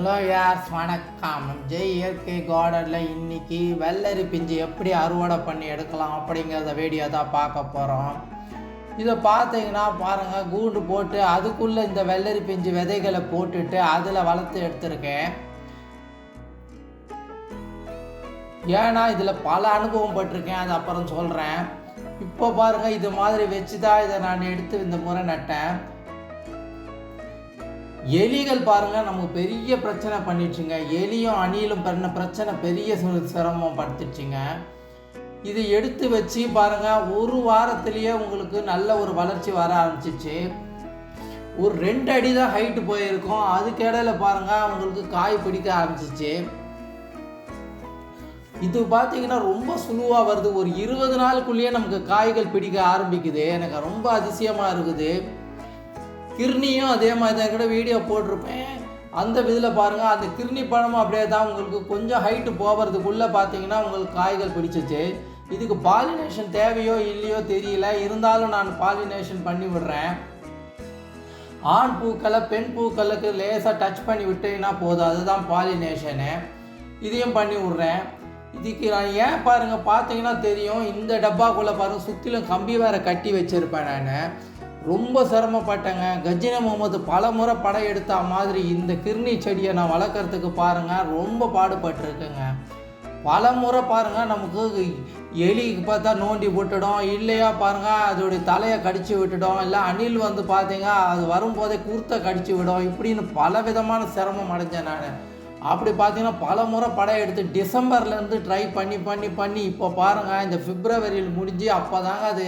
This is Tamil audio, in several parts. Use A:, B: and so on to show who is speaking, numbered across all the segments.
A: ஹலோ யார்ஸ் வணக்கம். ஜெய் இயற்கை கார்டனில் இன்னைக்கு வெள்ளரி பிஞ்சு எப்படி அறுவடை பண்ணி எடுக்கலாம் அப்படிங்கிறத வீடியோ தான் பார்க்க போகிறோம் இதை பார்த்தீங்கன்னா பாருங்கள் கூண்டு போட்டு அதுக்குள்ளே இந்த வெள்ளரி பிஞ்சு விதைகளை போட்டுட்டு அதில் வளர்த்து எடுத்திருக்கேன். ஏன்னா இதில் பல அனுபவம் பட்டிருக்கேன் அது அப்புறம் சொல்கிறேன் இப்போ பாருங்கள் இது மாதிரி வச்சு தான் இதை நான் எடுத்து இந்த முறை நட்டேன். எலிகள் பாருங்க நமக்கு பெரிய பிரச்சனை பண்ணிடுச்சுங்க. எலியும் அணிலும் பண்ண பிரச்சனை பெரிய சு- சிரமம் படுத்துச்சுங்க இது எடுத்து வச்சு பாருங்க ஒரு வாரத்துலேயே உங்களுக்கு நல்ல ஒரு வளர்ச்சி வர ஆரம்பிச்சிச்சு. ஒரு ரெண்டு அடி தான் ஹைட்டு போயிருக்கோம். அதுக்கு இடையில உங்களுக்கு காய் பிடிக்க ஆரம்பிச்சிச்சு. இது பார்த்தீங்கன்னா ரொம்ப சுழுவாக வருது. ஒரு இருபது நாளுக்குள்ளேயே நமக்கு காய்கள் பிடிக்க ஆரம்பிக்குது. எனக்கு ரொம்ப அதிசயமாக இருக்குது. கிர்னியும் அதே மாதிரி தான் கூட வீடியோ போட்டிருப்பேன். அந்த இதில் பாருங்கள் அந்த கிர்னி பழமும் அப்படியே தான் உங்களுக்கு கொஞ்சம் ஹைட்டு போகிறதுக்குள்ளே பார்த்தீங்கன்னா உங்களுக்கு காய்கள் பிடிச்சிச்சு. இதுக்கு பாலினேஷன் தேவையோ இல்லையோ தெரியல. இருந்தாலும் நான் பாலினேஷன் பண்ணி விடுறேன். ஆண் பூக்களை பெண் பூக்களுக்கு லேசாக டச் பண்ணி விட்டீங்கன்னா போதும். அதுதான் பாலினேஷனு இதையும் பண்ணி விட்றேன். இதுக்கு நான் ஏன் பாருங்கள் பார்த்தீங்கன்னா தெரியும். இந்த டப்பாக்குள்ளே பாருங்கள் சுற்றிலும் கம்பி வேற கட்டி வச்சுருப்பேன் நான். ரொம்ப சிரமப்பட்டேங்க. கஜின முகமது பல முறை படம் எடுத்த மாதிரி இந்த கிர்னி செடியை நான் வளர்க்குறதுக்கு பாருங்கள் ரொம்ப பாடுபட்டிருக்குங்க. பல முறை பாருங்கள் நமக்கு எலிக்கு பார்த்தா நோண்டி விட்டுடும் இல்லையா பாருங்கள் அதோடைய தலையை கடிச்சு விட்டுடும் இல்லை அணில் வந்து பார்த்தீங்க அது வரும்போதே குர்த்தை கடிச்சு விடும் இப்படின்னு பல விதமான சிரமம் அடைஞ்சேன் நான். அப்படி பார்த்தீங்கன்னா பல முறை படம் எடுத்து டிசம்பர்லேருந்து ட்ரை பண்ணி பண்ணி பண்ணி இப்போ பாருங்கள் இந்த பிப்ரவரியில் முடிஞ்சு அப்போ தாங்க அது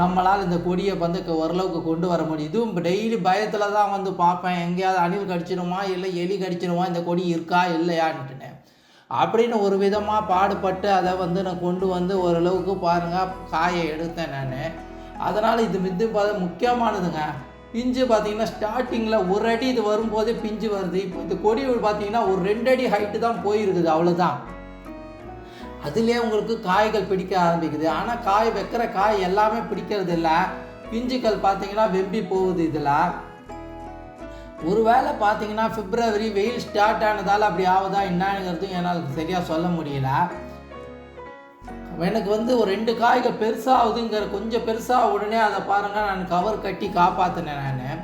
A: நம்மளால் இந்த கொடியை வந்து ஓரளவுக்கு கொண்டு வர முடியும். இதுவும் டெய்லி பயத்தில் தான் வந்து பார்ப்பேன். எங்கேயாவது அணில் கடிச்சிடுமா இல்லை எலி கடிச்சிடுமா இந்த கொடி இருக்கா இல்லையான்ட்டுன்னு. அப்படின்னு ஒரு விதமாக பாடுபட்டு அதை வந்து நான் கொண்டு வந்து ஓரளவுக்கு பாருங்கள் காயை எடுத்தேன் நான். அதனால் இது மித்து பார்த்தா முக்கியமானதுங்க. பிஞ்சு பார்த்தீங்கன்னா ஸ்டார்டிங்கில் ஒரு அடி இது வரும்போதே பிஞ்சு வருது. இப்போ இந்த கொடி பார்த்தீங்கன்னா ஒரு ரெண்டு அடி ஹைட்டு தான் போயிருக்குது அவ்வளோதான் அதுலேயே உங்களுக்கு காய்கள் பிடிக்க ஆரம்பிக்குது. ஆனால் காய் வைக்கிற காய் எல்லாமே பிடிக்கிறது இல்லை பிஞ்சுக்கள் பார்த்தீங்கன்னா வெம்பி போகுது இதில். ஒருவேளை பார்த்தீங்கன்னா பிப்ரவரி வெயில் ஸ்டார்ட் ஆனதால் அப்படி ஆகுதா என்னங்கிறதும் என்னால் சரியாக சொல்ல முடியல. எனக்கு வந்து ஒரு ரெண்டு காய்கள் பெருசாகுதுங்கிற கொஞ்சம் பெருசாக உடனே அதை பாருங்கள் நான் கவர் கட்டி காப்பாற்றினேன் நான்.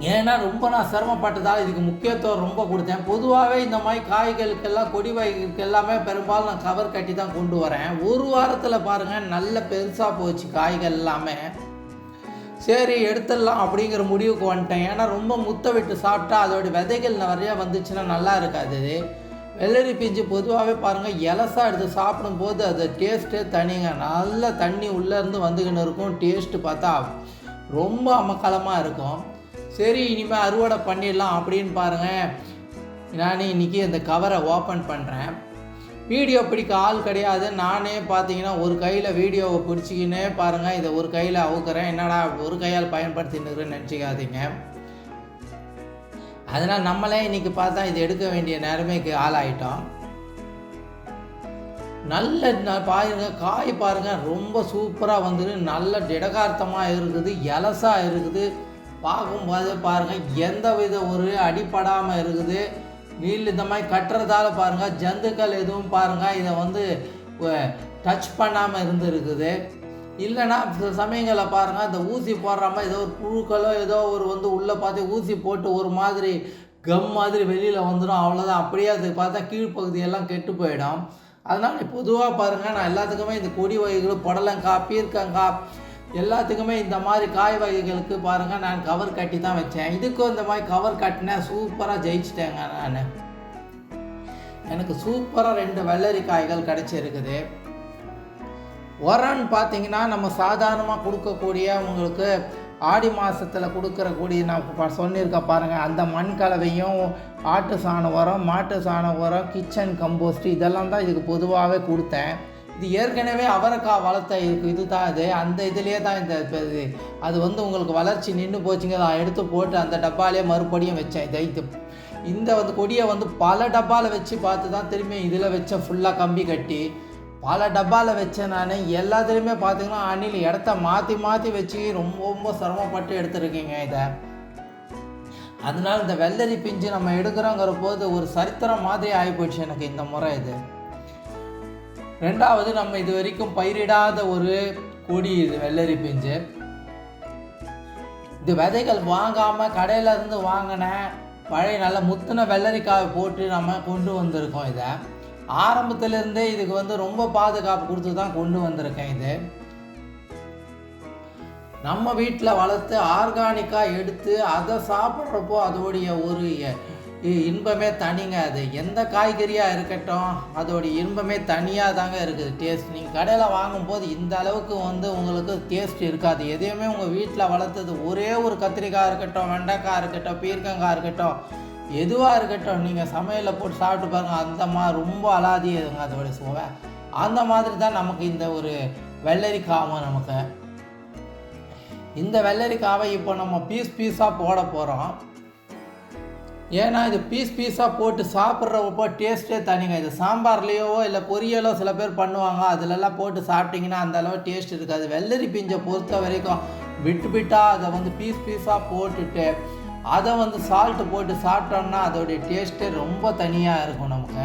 A: ஏன்னா ரொம்ப நான் சிரமப்பட்டதால் இதுக்கு முக்கியத்துவம் ரொம்ப கொடுத்தேன். பொதுவாகவே இந்த மாதிரி காய்களுக்கெல்லாம் கொடி வகைகளுக்கு எல்லாமே பெரும்பாலும் நான் கவர் கட்டி தான் கொண்டு வரேன். ஒரு வாரத்தில் பாருங்கள் நல்ல பெருசாக போச்சு காய்கள் எல்லாமே. சரி எடுத்துடலாம் அப்படிங்கிற முடிவுக்கு வந்துட்டேன். ஏன்னா ரொம்ப முத்த விட்டு சாப்பிட்டா அதோட விதைகள் நிறையா வந்துச்சுன்னா நல்லா இருக்காது. வெள்ளரி பிஞ்சு பொதுவாகவே பாருங்கள் எலசா எடுத்து சாப்பிடும்போது அது டேஸ்ட்டே தனிங்க. நல்ல தண்ணி உள்ளேருந்து வந்துக்கின்னு இருக்கும். டேஸ்ட்டு பார்த்தா ரொம்ப அமக்கலமாக இருக்கும். சரி இனிமேல் அறுவடை பண்ணிடலாம் அப்படின்னு பாருங்கள் நான் இன்றைக்கி அந்த கவரை ஓப்பன் பண்ணுறேன் வீடியோ பிடிக்க ஆள் கிடையாது. நானே பார்த்தீங்கன்னா ஒரு கையில் வீடியோவை பிடிச்சிக்கினே பாருங்கள் இதை ஒரு கையில் அவுக்குறேன். என்னடா ஒரு கையால் பயன்படுத்தின்னு நினச்சிக்காதீங்க. அதனால் நம்மளே இன்னைக்கு பார்த்தா இது எடுக்க வேண்டிய நிலைமைக்கு ஆளாயிட்டோம். நல்ல ந- பாருங்க காய் பாருங்கள் ரொம்ப சூப்பராக வந்துடு நல்ல திடகார்த்தமாக இருக்குது. எலசாக இருக்குது. பார்க்கும்போது பாருங்கள் எந்த வித ஒரு அடிப்படாமல் இருக்குது. நீல் இந்த மாதிரி கட்டுறதால பாருங்க ஜந்துக்கள் எதுவும் பாருங்கள் இதை வந்து டச் பண்ணாமல் இருந்திருக்குது. இல்லைன்னா சில சமயங்களில் பாருங்கள் இந்த ஊசி போடுற மாதிரி ஏதோ ஒரு புழுக்களோ ஏதோ ஒரு வந்து உள்ளே பார்த்து ஊசி போட்டு ஒரு மாதிரி கம் மாதிரி வெளியில் வந்துடும் அவ்வளோதான் அப்படியே அது பார்த்தா கீழ்ப்பகுதியெல்லாம் கெட்டு போயிடும். அதனால் பொதுவாக பாருங்கள் நான் எல்லாத்துக்குமே இந்த கொடி வகைகள் புடலங்காய் பீர்க்கங்காய் எல்லாத்துக்குமே இந்த மாதிரி காய் வகைகளுக்கு பாருங்கள் நான் கவர் கட்டி தான் வச்சேன். இதுக்கும் இந்த மாதிரி கவர் கட்டினேன் சூப்பராக ஜெயிச்சிட்டேங்க நான். எனக்கு சூப்பராக ரெண்டு வெள்ளரி காய்கள் கிடச்சிருக்குது. உரம்னு பார்த்தீங்கன்னா நம்ம சாதாரணமாக கொடுக்கக்கூடிய உங்களுக்கு ஆடி மாதத்தில் கொடுக்குற கூடிய நான் இப்போ சொல்லியிருக்கேன் பாருங்கள் அந்த மண் கலவையும் ஆட்டு சாண உரம் மாட்டு சாண உரம் கிச்சன் கம்போஸ்ட் இதெல்லாம் தான் இதுக்கு பொதுவாகவே கொடுத்தேன். இது ஏற்கனவே அவரைக்காய் வளர்த்த இருக்கு. இது தான் இது. அந்த இதுலேயே தான் இந்த இது அது வந்து உங்களுக்கு வளர்ச்சி நின்று போச்சுங்க. நான் எடுத்து போட்டு அந்த டப்பாலே மறுபடியும் வச்சேன். இதை இது. இந்த வந்து கொடியை வந்து பல டப்பாவில் வச்சு பார்த்து தான் திரும்பி இதில் வச்சேன் ஃபுல்லாக கம்பி கட்டி பல டப்பாவில் வச்சேன் நான். எல்லாத்துலேயுமே பார்த்தீங்கன்னா அணில் இடத்த மாற்றி மாற்றி வச்சு ரொம்ப ரொம்ப சிரமப்பட்டு எடுத்துருக்கீங்க இதை. அதனால இந்த வெள்ளரி பிஞ்சு நம்ம எடுக்கிறோங்கிற போது ஒரு சரித்திரம் மாதிரி ஆகிப்போச்சு எனக்கு இந்த முறை இது. ரெண்டாவது நம்ம இது வரைக்கும் பயிரிடாத ஒரு கொடி இது வெள்ளரி பிஞ்சு. இது விதைகள் வாங்காமல் கடையில் இருந்து வாங்கின பழைய நல்ல முத்தின வெள்ளரிக்காய் போட்டு நம்ம கொண்டு வந்திருக்கோம் இதை. ஆரம்பத்துலேருந்தே இதுக்கு வந்து ரொம்ப பாதுகாப்பு கொடுத்து தான் கொண்டு வந்திருக்கேன் இது. நம்ம வீட்டில் வளர்த்து ஆர்கானிக்காக எடுத்து அதை சாப்பிட்றப்போ அதோடைய ஒரு இன்பமே தனிங்க அது. எந்த காய்கறியாக இருக்கட்டும் அதோடைய இன்பமே தனியாக தாங்க இருக்குது. டேஸ்ட் நீங்கள் கடையில் வாங்கும்போது இந்த அளவுக்கு வந்து உங்களுக்கு டேஸ்ட் இருக்காது. எதையுமே உங்கள் வீட்டில் வளர்த்தது ஒரே ஒரு கத்திரிக்காய் இருக்கட்டும் வெண்டைக்காய் இருக்கட்டும் பீர்க்கங்காய் இருக்கட்டும் எதுவாக இருக்கட்டும் நீங்கள் சமையலில் போட்டு சாப்பிட்டு பாருங்கள் அந்த மாதிரி ரொம்ப அலாதி இருங்க அதோட சுவை. அந்த மாதிரி தான் நமக்கு இந்த ஒரு வெள்ளரிக்காவும் நமக்கு. இந்த வெள்ளரிக்காவை இப்போ நம்ம பீஸ் பீஸாக போட போகிறோம் ஏன்னா இது பீஸ் பீஸாக போட்டு சாப்பிட்றப்போ டேஸ்ட்டே தனிங்க. இது சாம்பார்லேயோ இல்லை பொரியலோ சில பேர் பண்ணுவாங்க. அதிலெல்லாம் போட்டு சாப்பிட்டிங்கன்னா அந்த அளவு டேஸ்ட் இருக்காது. வெள்ளரி பிஞ்சை பொறுத்த வரைக்கும் விட்டு விட்டால் அதை வந்து பீஸ் பீஸாக போட்டுட்டு அதை வந்து சால்ட்டு போட்டு சாப்பிட்டோம்னா அதோடைய டேஸ்ட்டே ரொம்ப தனியாக இருக்கும் நமக்கு.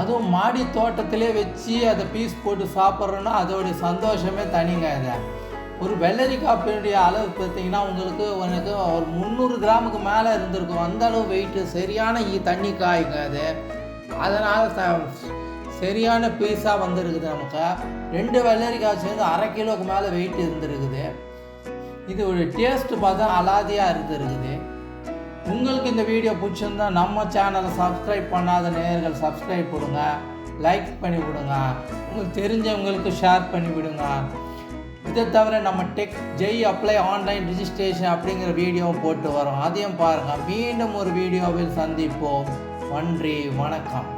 A: அதுவும் மாடி தோட்டத்திலே வச்சு அதை பீஸ் போட்டு சாப்பிட்றோன்னா அதோடைய சந்தோஷமே தனிங்க இதை. ஒரு வெள்ளரிக்காப்பினுடைய அளவு பார்த்தீங்கன்னா உங்களுக்கு உனக்கு ஒரு முந்நூறு கிராமுக்கு மேலே இருந்திருக்கும். அந்த அளவு வெயிட்டு சரியான இ- தண்ணி காய்ங்க அது. அதனால் த சரியான பீஸாக வந்திருக்குது நமக்கு. ரெண்டு வெள்ளரிக்காய் சேர்ந்து அரை கிலோவுக்கு மேலே வெயிட் இருந்திருக்குது. இது ஒரு டேஸ்ட்டு பார்த்தா அலாதியாக இருந்திருக்குது. உங்களுக்கு இந்த வீடியோ பிடிச்சிருந்தா நம்ம சேனலை சப்ஸ்கிரைப் பண்ணாத நேயர்கள் சப்ஸ்கிரைப் கொடுங்க. லைக் பண்ணி விடுங்க. உங்களுக்கு தெரிஞ்சவங்களுக்கு ஷேர் பண்ணி விடுங்க. இதை தவிர நம்ம tech Jai apply online registration அப்படிங்கிற வீடியோவும் போட்டு வரோம். அதையும் பாருங்கள் மீண்டும் ஒரு வீடியோவில் சந்திப்போம். நன்றி வணக்கம்.